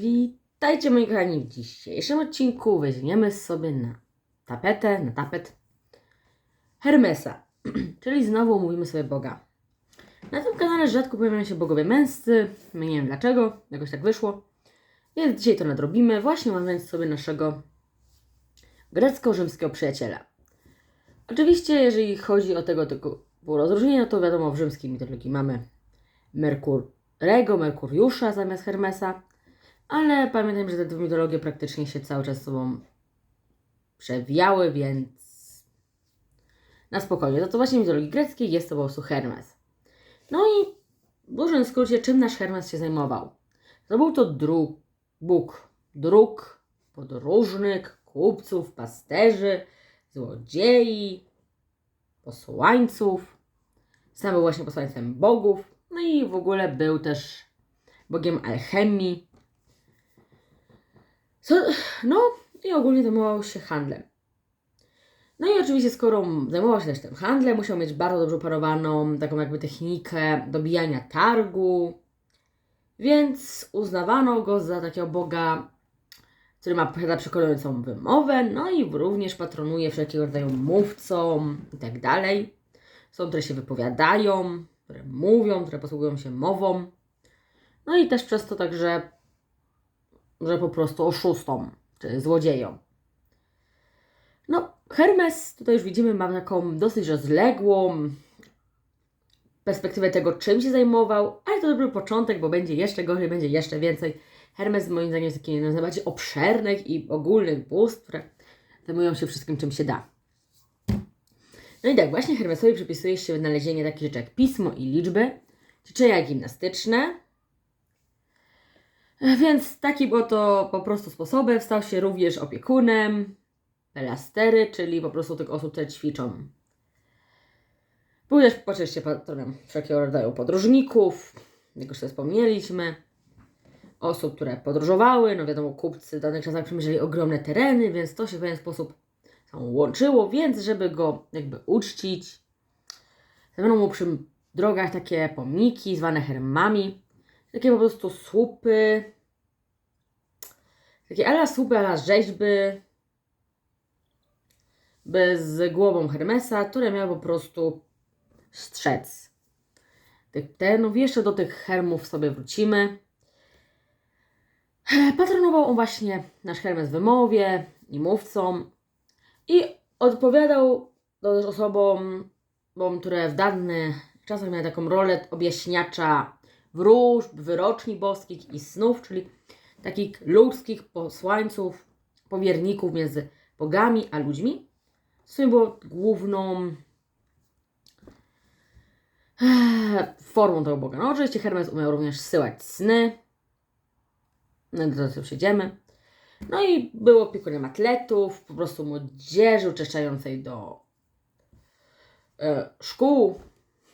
Witajcie moi kochani w dzisiejszym odcinku weźmiemy sobie na tapetę, na tapet Hermesa, czyli znowu mówimy sobie Boga. Na tym kanale rzadko pojawiają się bogowie męscy, nie wiem dlaczego, jakoś tak wyszło, więc dzisiaj to nadrobimy, właśnie omawiając sobie naszego grecko-rzymskiego przyjaciela. Oczywiście, jeżeli chodzi o tego typu rozróżnienie, to wiadomo, w rzymskiej mitologii mamy Merkurego, Merkuriusza zamiast Hermesa, ale pamiętajmy, że te dwie mitologie praktycznie się cały czas sobą przewijały, więc na spokojnie. To co właśnie w mitologii greckiej jest to po prostu Hermes. No i w dużym skrócie, czym nasz Hermes się zajmował? To był to dróg, Bóg dróg, podróżnych, kupców, pasterzy, złodziei, posłańców. Sam był właśnie posłańcem bogów. No i w ogóle był też bogiem alchemii. Co, no i ogólnie zajmował się handlem. No i oczywiście, skoro zajmował się też tym handlem, musiał mieć bardzo dobrze operowaną taką jakby technikę dobijania targu, więc uznawano go za takiego boga, który ma posiada przekonującą wymowę, no i również patronuje wszelkiego rodzaju mówcom i tak dalej. Są, które się wypowiadają, które mówią, które posługują się mową. No i też przez to także, że po prostu oszustom, czy złodziejom. No, Hermes, tutaj już widzimy, ma taką dosyć rozległą perspektywę tego, czym się zajmował, ale to dobry początek, bo będzie jeszcze gorzej, będzie jeszcze więcej. Hermes moim zdaniem jest takim jednym z najbardziej obszernych i ogólnych bóstw, które zajmują się wszystkim, czym się da. No i tak, właśnie Hermesowi przypisuje się wynalezienie takich rzeczy jak pismo i liczby, ćwiczenia gimnastyczne. Więc taki było to po prostu sposobem. Stał się również opiekunem, pelastery, czyli po prostu tych osób, które ćwiczą. Był też oczywiście patronem wszelkiego rodzaju podróżników, jak już sobie wspomnieliśmy, osób, które podróżowały. No wiadomo, kupcy w danych czasach przemierzali ogromne tereny, więc to się w pewien sposób łączyło, więc żeby go jakby uczcić, zrobiono mu przy drogach takie pomniki zwane hermami, takie po prostu słupy, takie ala słupy, ala rzeźby, z głową Hermesa, które miały po prostu strzec. Tych tenów. Jeszcze do tych hermów sobie wrócimy. Patronował on właśnie nasz Hermes w wymowie i mówcom i odpowiadał też osobom, które w danych czasach miały taką rolę objaśniacza wróżb, wyroczni boskich i snów, czyli takich ludzkich posłańców, powierników między bogami a ludźmi. W sumie było główną formą tego Boga. No oczywiście Hermes umiał również zsyłać sny. No do tego przejdziemy. No i było opiekuniem atletów, po prostu młodzieży uczęszczającej do e, szkół,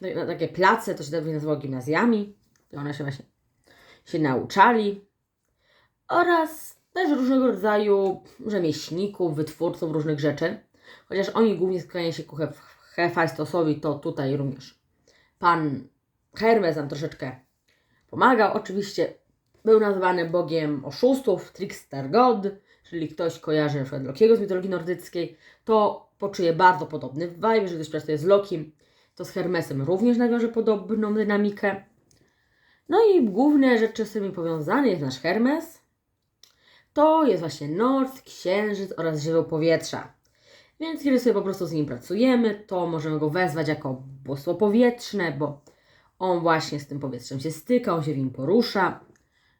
na takie place, to się wtedy nazywało gimnazjami, gdzie one się właśnie się nauczali. Oraz też różnego rodzaju rzemieślników, wytwórców różnych rzeczy. Chociaż oni głównie skłaniają się ku Hefajstosowi, to tutaj również pan Hermes nam troszeczkę pomagał. Oczywiście był nazwany bogiem oszustów, trickster god, czyli ktoś kojarzy na przykład Lokiego z mitologii nordyckiej, to poczuje bardzo podobny vibe, jeżeli ktoś pracuje z Lokim, to z Hermesem również nawiąże podobną dynamikę. No i główne rzeczy, z którymi powiązany jest nasz Hermes, to jest właśnie noc, księżyc oraz żywioł powietrza. Więc kiedy sobie po prostu z nim pracujemy, to możemy go wezwać jako bóstwo powietrzne, bo on właśnie z tym powietrzem się styka, on się w nim porusza,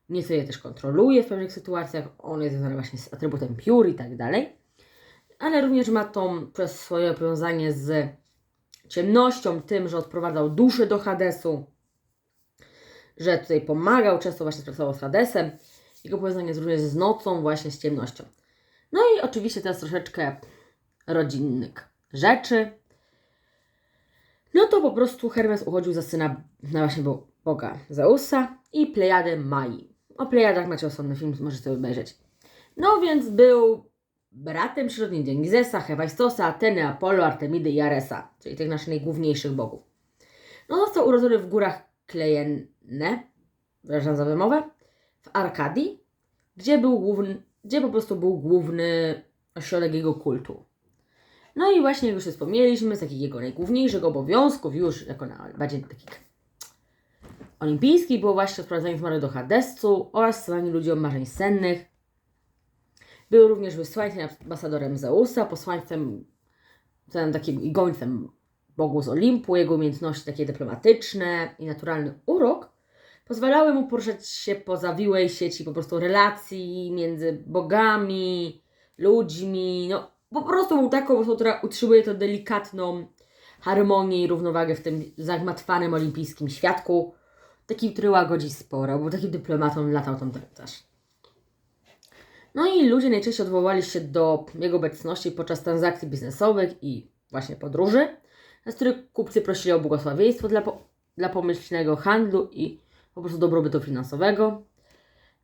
nieco je też kontroluje w pewnych sytuacjach, on jest związany właśnie z atrybutem piór i tak dalej, ale również ma to przez swoje powiązanie z ciemnością, tym, że odprowadzał duszę do Hadesu, że tutaj pomagał, często właśnie pracował z Hadesem, jego powiązanie jest również z nocą, właśnie z ciemnością. No i oczywiście teraz troszeczkę rodzinnych rzeczy. No to po prostu Hermes uchodził za syna na właśnie boga Zeusa i Plejady Mai. O Plejadach macie osobny film, możecie sobie obejrzeć. No więc był bratem przyrodnim Dionizesa, Hefajstosa, Ateny, Apollo, Artemidy i Aresa, czyli tych naszych najgłówniejszych bogów. No został urodzony w górach Klejenne, przepraszam za wymowę, w Arkadii, gdzie był główny, gdzie po prostu był główny ośrodek jego kultu. No i właśnie, jak już wspomnieliśmy, z takich jego najgłówniejszych obowiązków, już jako na bardziej takich olimpijskich, było właśnie sprowadzanie zmarłych do Hadescu oraz wysłanie ludziom marzeń sennych. Był również wysłańcem, ambasadorem Zeusa, posłańcem, takim i gońcem bogu z Olimpu. Jego umiejętności takie dyplomatyczne i naturalny urok pozwalały mu poruszać się po zawiłej sieci po prostu relacji między bogami, ludźmi. No, po prostu był taką osobą, która utrzymuje tę delikatną harmonię i równowagę w tym zagmatwanym olimpijskim świadku. Taki, który łagodzi sporo, był takim dyplomatą, latał tam też. No i ludzie najczęściej odwoływali się do jego obecności podczas transakcji biznesowych i właśnie podróży, z których kupcy prosili o błogosławieństwo dla, po, dla pomyślnego handlu i po prostu dobrobytu finansowego.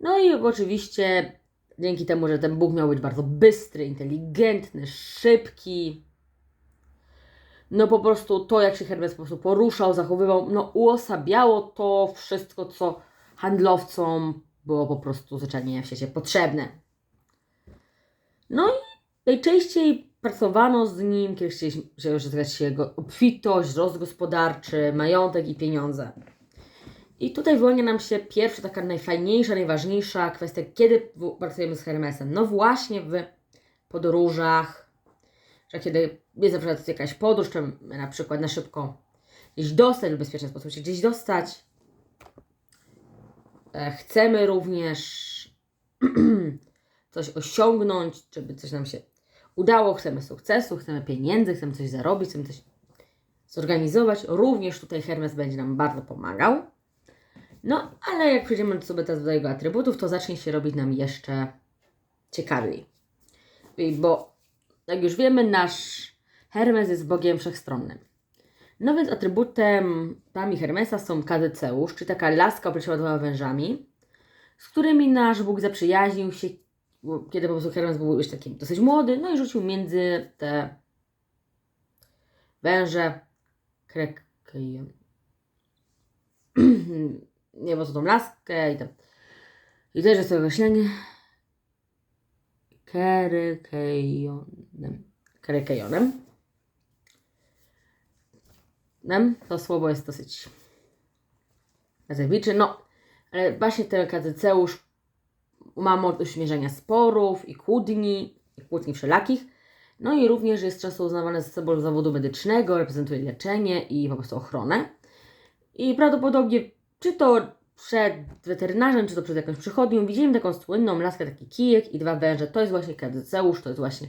No i oczywiście dzięki temu, że ten Bóg miał być bardzo bystry, inteligentny, szybki, no po prostu to, jak się Hermes po prostu poruszał, zachowywał, no uosabiało to wszystko, co handlowcom było po prostu zwyczajnie w świecie potrzebne. No i najczęściej pracowano z nim, kiedy chcieliśmy się się jego obfitość, wzrost gospodarczy, majątek i pieniądze. I tutaj wyłania nam się pierwsza, taka najfajniejsza, najważniejsza kwestia, kiedy pracujemy z Hermesem. No właśnie w podróżach, że kiedy jest na przykład jakaś podróż, czy na przykład na szybko gdzieś dostać, w bezpieczny sposób się gdzieś dostać. E, Chcemy również coś osiągnąć, żeby coś nam się udało, chcemy sukcesu, chcemy pieniędzy, chcemy coś zarobić, chcemy coś zorganizować. Również tutaj Hermes będzie nam bardzo pomagał. No, ale jak przejdziemy sobie teraz do jego atrybutów, to zacznie się robić nam jeszcze ciekawiej. Bo, jak już wiemy, nasz Hermes jest bogiem wszechstronnym. No więc atrybutem tami Hermesa są Kadyceusz, czyli taka laska opleciona wężami, z którymi nasz Bóg zaprzyjaźnił się, kiedy po prostu Hermes był już taki dosyć młody, no i rzucił między te węże Krekeion. Nie, bo to tą laskę i tam. I też jest to określenie. Kerykejonem. Kerykejonem. Nem, to słowo jest dosyć nazewnicze. No, ale właśnie ten kadyceusz ma moc uśmierzenia sporów i kłótni, i kłótni wszelakich. No i również jest często uznawany za symbol zawodu medycznego, reprezentuje leczenie i po prostu ochronę. I prawdopodobnie, czy to przed weterynarzem, czy to przed jakąś przychodnią, widzieli taką słynną laskę, taki kijek i dwa węże. To jest właśnie kadyceusz, to jest właśnie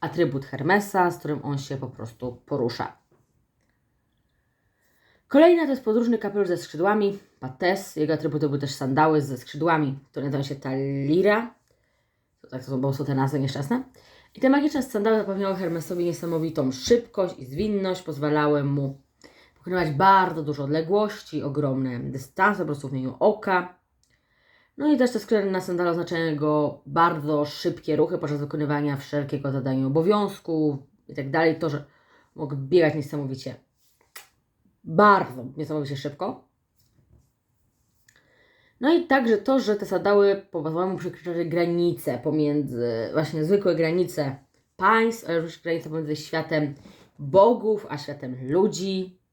atrybut Hermesa, z którym on się po prostu porusza. Kolejna to jest podróżny kapelusz ze skrzydłami, pates. Jego atrybuty były też sandały ze skrzydłami, które nazywają się talira. To tak to są po prostu te nazwy nieszczęsne. I te magiczne sandały zapewniały Hermesowi niesamowitą szybkość i zwinność, pozwalały mu pokonywać bardzo duże odległości, ogromne dystanse, po prostu w imieniu oka. No i też te skrzydła na sandalu oznaczają jego bardzo szybkie ruchy podczas wykonywania wszelkiego zadania obowiązków i tak dalej. To, że mógł biegać niesamowicie, bardzo niesamowicie szybko. No i także to, że te sandały pozwalały mu przekraczać granice pomiędzy, właśnie zwykłe granice państw, ale również granice pomiędzy światem bogów, a światem ludzi.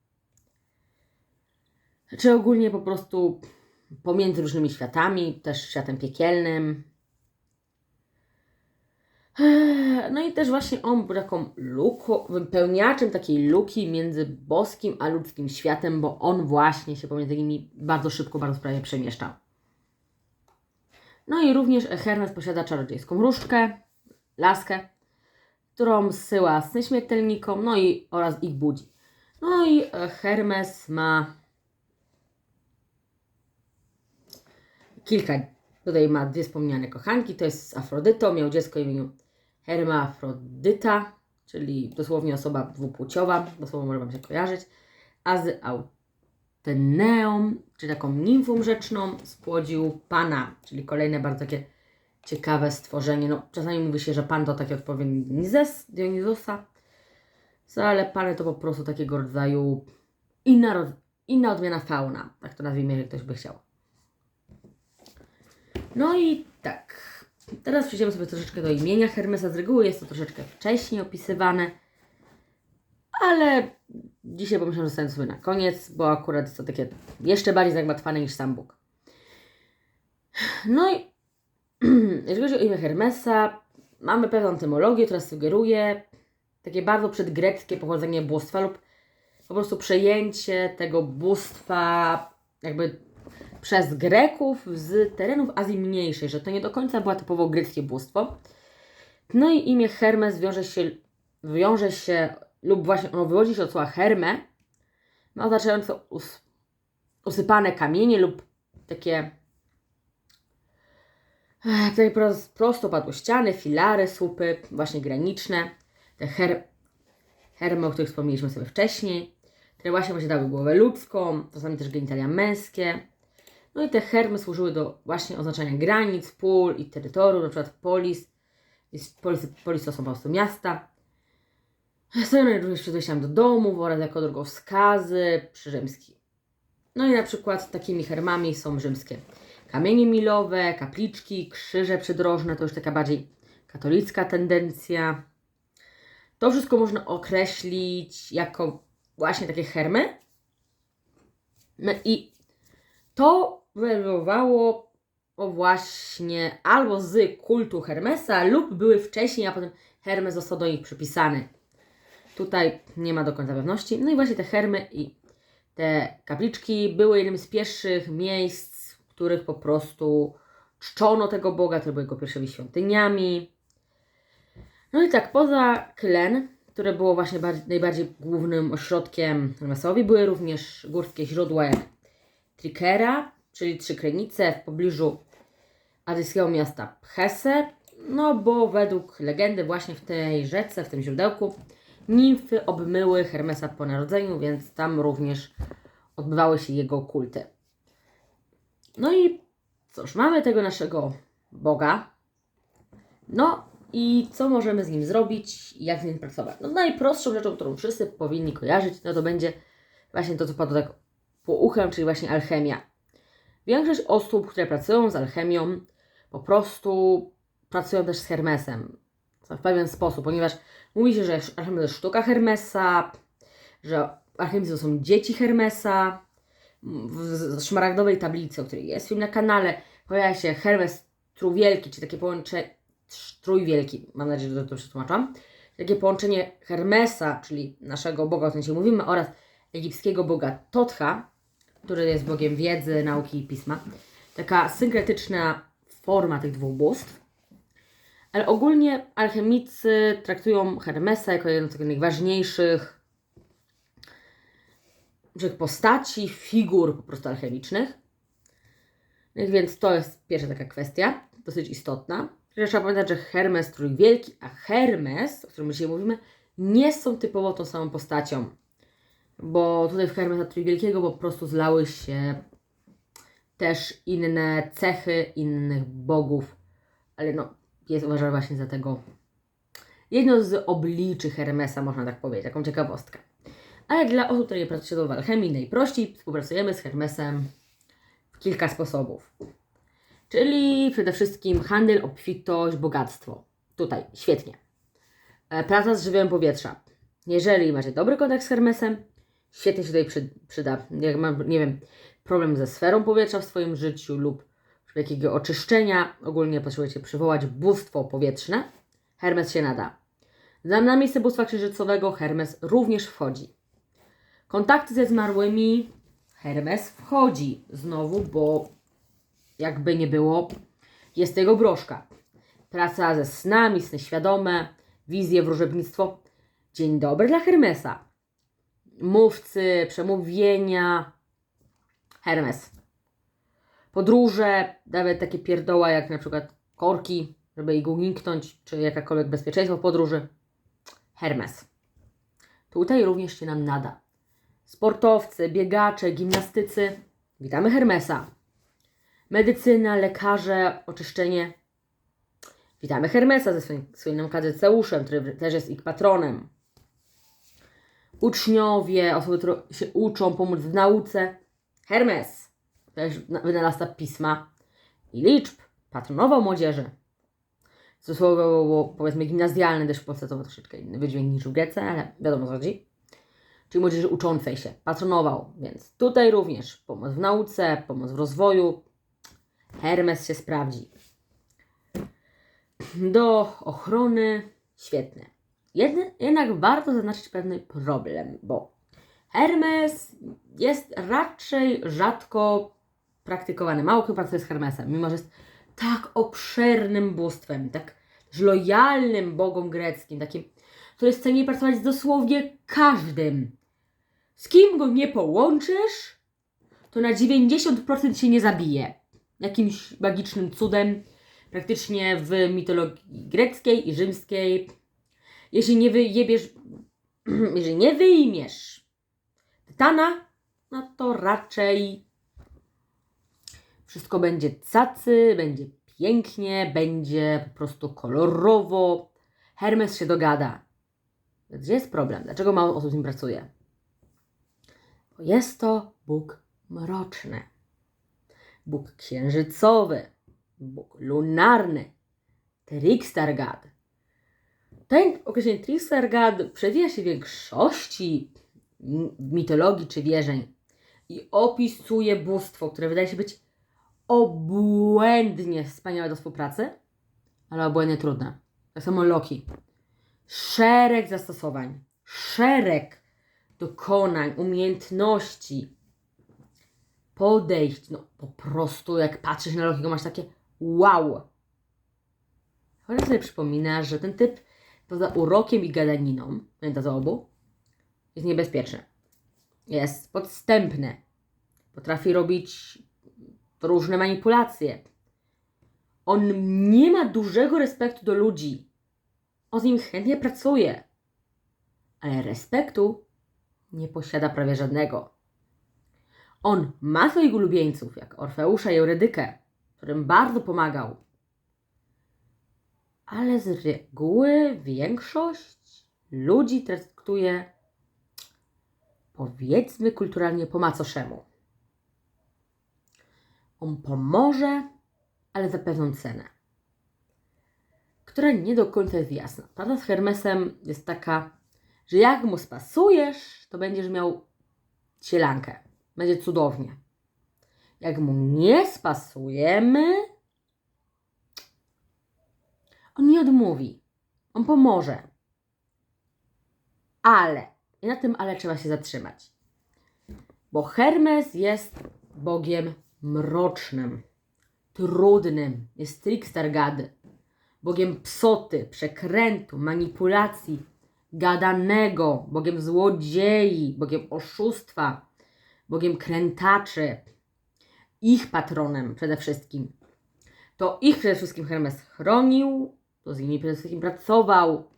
Czy ogólnie po prostu pomiędzy różnymi światami, też światem piekielnym. Eee, No i też właśnie on był taką luką, wypełniaczem takiej luki między boskim a ludzkim światem, bo on właśnie się pomiędzy nimi bardzo szybko, bardzo sprawnie przemieszczał. No i również Hermes posiada czarodziejską różdżkę, laskę, którą zsyła sny śmiertelnikom, no i oraz ich budzi. No i Hermes ma kilka, tutaj ma dwie wspomniane kochanki, to jest z Afrodytą, miał dziecko o imieniu Hermafrodyta, czyli dosłownie osoba dwupłciowa, dosłownie może Wam się kojarzyć, a z Auteneą, czyli taką nimfą rzeczną, spłodził Pana, czyli kolejne bardzo takie ciekawe stworzenie. No, czasami mówi się, że Pan to taki odpowiednik Dionizosa, co, ale Pany to po prostu takiego rodzaju inna, inna odmiana fauna, tak to nazwijmy, jeżeli ktoś by chciał. No i tak, teraz przejdziemy sobie troszeczkę do imienia Hermesa. Z reguły jest to troszeczkę wcześniej opisywane, ale dzisiaj pomyślałem, że zostawię sobie na koniec, bo akurat jest to takie jeszcze bardziej zagmatwane niż sam Bóg. No i jeżeli chodzi o imię Hermesa, mamy pewną etymologię, która sugeruje takie bardzo przedgreckie pochodzenie bóstwa lub po prostu przejęcie tego bóstwa jakby przez Greków z terenów Azji Mniejszej, że to nie do końca było typowo greckie bóstwo. No i imię Hermes wiąże się, wiąże się lub właśnie ono wywodzi się od słowa herme, ma oznaczające us, usypane kamienie lub takie pros- prosto ściany, filary, słupy, właśnie graniczne, te her, hermy, o których wspomnieliśmy sobie wcześniej, które właśnie posiadały głowę ludzką, czasami też genitalia męskie. No i te hermy służyły do właśnie oznaczania granic, pól i terytorium, na przykład polis. Polis, polis to są po prostu miasta. Stoją one również przed do domów oraz jako drogowskazy przyrzymski. No i na przykład takimi hermami są rzymskie kamienie milowe, kapliczki, krzyże przydrożne, to już taka bardziej katolicka tendencja. To wszystko można określić jako właśnie takie hermy. No i to wywoływało o właśnie albo z kultu Hermesa lub były wcześniej, a potem Hermes został do nich przypisany. Tutaj nie ma do końca pewności. No i właśnie te hermy i te kapliczki były jednym z pierwszych miejsc, w których po prostu czczono tego Boga, które były jego pierwszymi świątyniami. No i tak, poza Klen, które było właśnie bardziej, najbardziej głównym ośrodkiem Hermesowi, były również górskie źródła Trikera, czyli Trzy Krynice w pobliżu adyjskiego miasta Phese, no bo według legendy właśnie w tej rzece, w tym źródełku, nimfy obmyły Hermesa po narodzeniu, więc tam również odbywały się jego kulty. No i cóż, mamy tego naszego Boga. No i co możemy z nim zrobić i jak z nim pracować? No najprostszą rzeczą, którą wszyscy powinni kojarzyć, no to będzie właśnie to, co padło tak po uchem, czyli właśnie alchemia. Większość osób, które pracują z alchemią, po prostu pracują też z Hermesem. W pewien sposób, ponieważ mówi się, że alchemia to jest sztuka Hermesa, że alchemicy to są dzieci Hermesa. W szmaragdowej tablicy, o której jest film na kanale, pojawia się Hermes Trójwielki, czy takie połączenie, Trójwielki, mam nadzieję, że to przetłumaczam, takie połączenie Hermesa, czyli naszego Boga, o którym się mówimy, oraz egipskiego Boga Totha, który jest Bogiem wiedzy, nauki i pisma. Taka synkretyczna forma tych dwóch bóstw. Ale ogólnie alchemicy traktują Hermesa jako jedną z takich najważniejszych postaci, figur po prostu alchemicznych. No Więc to jest pierwsza taka kwestia, dosyć istotna. Trzeba pamiętać, że Hermes Trójwielki, a Hermes, o którym dzisiaj mówimy, nie są typowo tą samą postacią. Bo tutaj w Hermesa Trójwielkiego po prostu zlały się też inne cechy innych bogów. Ale no, jest uważany właśnie za tego jedno z obliczy Hermesa, można tak powiedzieć, taką ciekawostkę. Ale dla osób, które nie pracują w alchemii, najprościej współpracujemy z Hermesem w kilka sposobów. Czyli przede wszystkim handel, obfitość, bogactwo. Tutaj, świetnie. E, Praca z żywiołem powietrza. Jeżeli macie dobry kontakt z Hermesem, świetnie się tutaj przy, przyda. Jak mam, nie wiem, problem ze sferą powietrza w swoim życiu lub jakiego oczyszczenia, ogólnie potrzebujecie przywołać bóstwo powietrzne, Hermes się nada. Na na miejsce bóstwa księżycowego Hermes również wchodzi. Kontakty ze zmarłymi Hermes wchodzi znowu, bo jakby nie było, jest jego broszka. Praca ze snami, sny świadome, wizje, wróżebnictwo. Dzień dobry dla Hermesa. Mówcy, przemówienia. Hermes. Podróże, nawet takie pierdoła jak na przykład korki, żeby ich uniknąć, czy jakakolwiek bezpieczeństwo w podróży. Hermes. Tutaj również się nam nada. Sportowcy, biegacze, gimnastycy. Witamy Hermesa. Medycyna, lekarze, oczyszczenie. Witamy Hermesa ze swoim słynnym kadyceuszem, który też jest ich patronem. Uczniowie, osoby, które się uczą, pomóc w nauce. Hermes, też na- wynalazca pisma i liczb. patronował młodzieży. To słowo było, powiedzmy gimnazjalne, też w Polsce to troszeczkę inny wydźwięk niż w Grece, ale wiadomo co chodzi. Czyli młodzieży uczącej się, patronował, więc tutaj również pomoc w nauce, pomoc w rozwoju. Hermes się sprawdzi. Do ochrony świetne. Jedy, jednak warto zaznaczyć pewny problem, bo Hermes jest raczej rzadko praktykowany. Mało kto pracuje z Hermesem, mimo że jest tak obszernym bóstwem, tak lojalnym bogom greckim, takim, który jest w stanie pracować z dosłownie każdym. Z kim go nie połączysz, to na 90% się nie zabije. Jakimś magicznym cudem, praktycznie w mitologii greckiej i rzymskiej. Jeśli nie wyjebiesz, jeżeli nie wyjmiesz Tytana, no to raczej wszystko będzie cacy, będzie pięknie, będzie po prostu kolorowo. Hermes się dogada. Gdzie jest problem? Dlaczego mało osób z nim pracuje? Bo jest to Bóg mroczny. Bóg księżycowy. Bóg lunarny. Trickster God. Ten określenie Trickster God przewija się w większości mitologii czy wierzeń i opisuje bóstwo, które wydaje się być obłędnie wspaniałe do współpracy, ale obłędnie trudne. Tak samo Loki. Szereg zastosowań, szereg dokonań, umiejętności, podejść. No po prostu jak patrzysz na Lokiego masz takie wow. Chociaż sobie przypomina, że ten typ poza urokiem i gadaniną, pamięta za obu, jest niebezpieczny. Jest podstępny. Potrafi robić różne manipulacje. On nie ma dużego respektu do ludzi. On z nim chętnie pracuje. Ale respektu nie posiada prawie żadnego. On ma swoich ulubieńców, jak Orfeusza i Eurydykę, którym bardzo pomagał. Ale z reguły większość ludzi traktuje powiedzmy kulturalnie po macoszemu. On pomoże, ale za pewną cenę, która nie do końca jest jasna. Prawda z Hermesem jest taka, że jak mu spasujesz, to będziesz miał cielankę. Będzie cudownie. Jak mu nie spasujemy, on nie odmówi. On pomoże. Ale, i na tym ale trzeba się zatrzymać. Bo Hermes jest bogiem mrocznym, trudnym, jest trickster god, bogiem psoty, przekrętu, manipulacji, gadanego, bogiem złodziei, bogiem oszustwa, bogiem krętaczy, ich patronem przede wszystkim. To ich przede wszystkim Hermes chronił, to z nimi przede wszystkim pracował.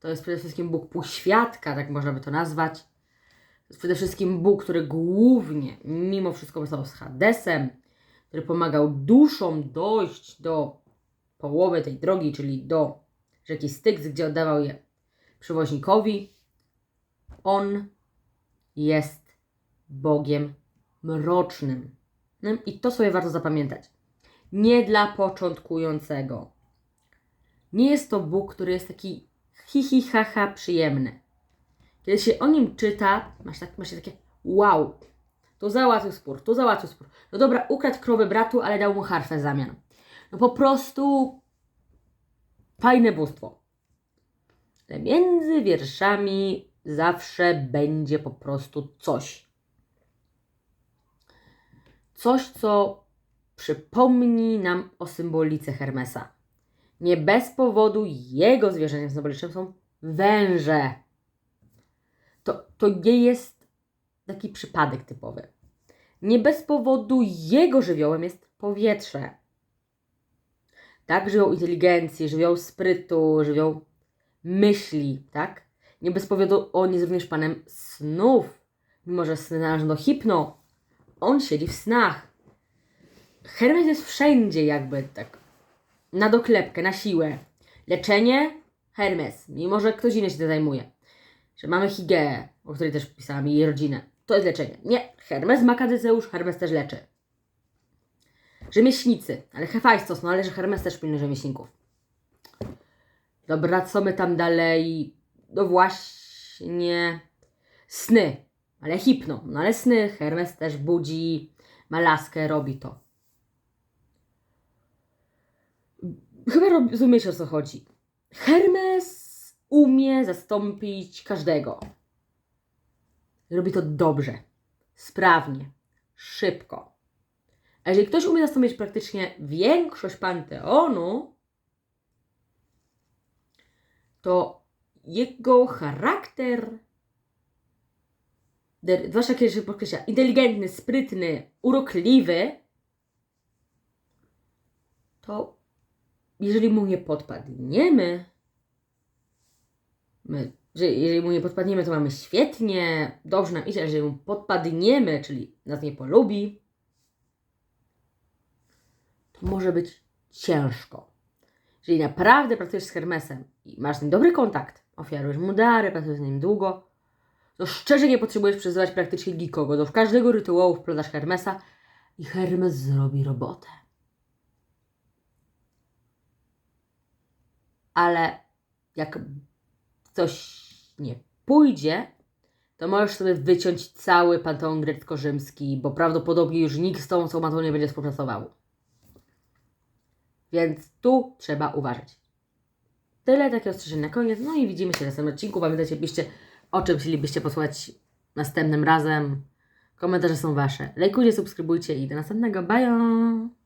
To jest przede wszystkim Bóg półświadka, tak można by to nazwać. To jest przede wszystkim Bóg, który głównie, mimo wszystko, pracował z Hadesem, który pomagał duszom dojść do połowy tej drogi, czyli do rzeki Styx, gdzie oddawał je przewoźnikowi. On jest Bogiem mrocznym. I to sobie warto zapamiętać. Nie dla początkującego. Nie jest to Bóg, który jest taki hi, hi ha, ha, przyjemny. Kiedy się o nim czyta, masz, tak, masz takie wow, to załatwił spór, to załatwił spór. No dobra, ukradł krowę bratu, ale dał mu harfę w zamian. No po prostu fajne bóstwo. Ale między wierszami zawsze będzie po prostu coś. Coś, co przypomni nam o symbolice Hermesa. Nie bez powodu jego zwierzęciem symbolicznym są węże. To, to nie jest taki przypadek typowy. Nie bez powodu jego żywiołem jest powietrze. Tak, żywioł inteligencji, żywioł sprytu, żywioł myśli, tak? Nie bez powodu on jest również panem snów. Mimo, że sny należą do hipno, on siedzi w snach. Hermes jest wszędzie jakby tak na doklepkę, na siłę. Leczenie Hermes, mimo że ktoś inny się tym zajmuje. Że mamy Higeę, o której też pisałam, i jej rodzinę. To jest leczenie. Nie, Hermes ma kadyceusz, Hermes też leczy. Rzemieślnicy, ale Hefajstos, no ale że Hermes też pilnuje rzemieślników. Dobra, co my tam dalej? No właśnie sny, ale hipno, no ale sny, Hermes też budzi, ma laskę, robi to. Chyba rozumiecie o co chodzi. Hermes umie zastąpić każdego. Robi to dobrze, sprawnie, szybko. A jeżeli ktoś umie zastąpić praktycznie większość panteonu, to jego charakter, zwłaszcza kiedy się podkreśla, inteligentny, sprytny, urokliwy, to jeżeli mu nie podpadniemy, my, że jeżeli mu nie podpadniemy, to mamy świetnie, dobrze nam idzie, jeżeli mu podpadniemy, czyli nas nie polubi, to może być ciężko. Jeżeli naprawdę pracujesz z Hermesem i masz z nim dobry kontakt, ofiarujesz mu dary, pracujesz z nim długo, to szczerze nie potrzebujesz przyzywać praktycznie nikogo. Do każdego rytuału wplatasz Hermesa i Hermes zrobi robotę. Ale jak coś nie pójdzie, to możesz sobie wyciąć cały panteon grecko-rzymski, bo prawdopodobnie już nikt z tą osobą nie będzie współpracował. Więc tu trzeba uważać. Tyle takie ostrzeżenie na koniec. No i widzimy się w następnym odcinku. Pamiętajcie, piszcie o czym chcielibyście posłuchać następnym razem. Komentarze są wasze. Lajkujcie, subskrybujcie i do następnego. Bye!